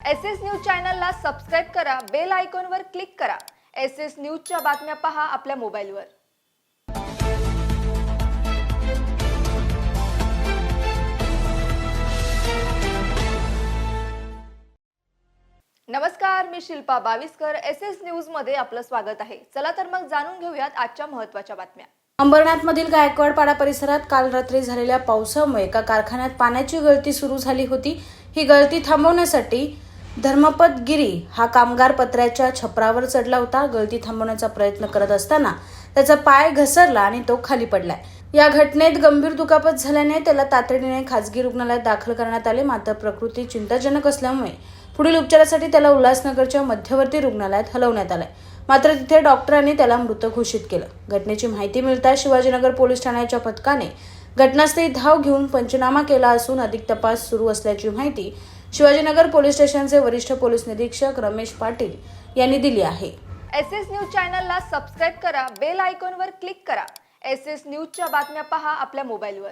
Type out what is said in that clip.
S S news चॅनलला subscribe करा bell आयकॉनवर क्लिक करा. एस एस न्यूजच्या बातम्या पहा आपल्या मोबाईलवर. नमस्कार मी शिल्पा बावीसकर. एस एस न्यूजमध्ये आपलं स्वागत आहे. चला तर मग जाणून घेऊयात आजच्या महत्त्वाच्या बातम्या. अंबरनाथमधील गायकवाडपाडा परिसरात काल रात्री झालेल्या पावसामुळे एका कारखान्यात पाण्याची गळती सुरू झाली होती. ही गळती थांबवण्यासाठी धर्मपद गिरी हा कामगार पत्र्याच्या छपरावर चढला होता. गळती थांबवण्याचा प्रयत्न करत असताना त्याचा पाय घसरला आणि तो खाली पडलाय. या घटनेत गंभीर दुखापत झाल्याने त्याला तातडीने खासगी रुग्णालयात दाखल करण्यात आले. मात्र प्रकृती चिंताजनक असल्यामुळे पुढील उपचारासाठी त्याला उल्हासनगरच्या मध्यवर्ती रुग्णालयात हलवण्यात आलंय. मात्र तिथे डॉक्टरांनी त्याला मृत घोषित केलं. घटनेची माहिती मिळताच शिवाजीनगर पोलीस ठाण्याच्या पथकाने घटनास्थळी धाव घेऊन पंचनामा केला असून अधिक तपास सुरू असल्याची माहिती शिवाजीनगर पोलीस स्टेशनचे वरिष्ठ पोलीस निरीक्षक रमेश पाटील यांनी दिली आहे. एस एस न्यूज चॅनलला सबस्क्राईब करा बेल आयकॉनवर क्लिक करा. एस एस न्यूजच्या बातम्या पहा आपल्या मोबाईलवर.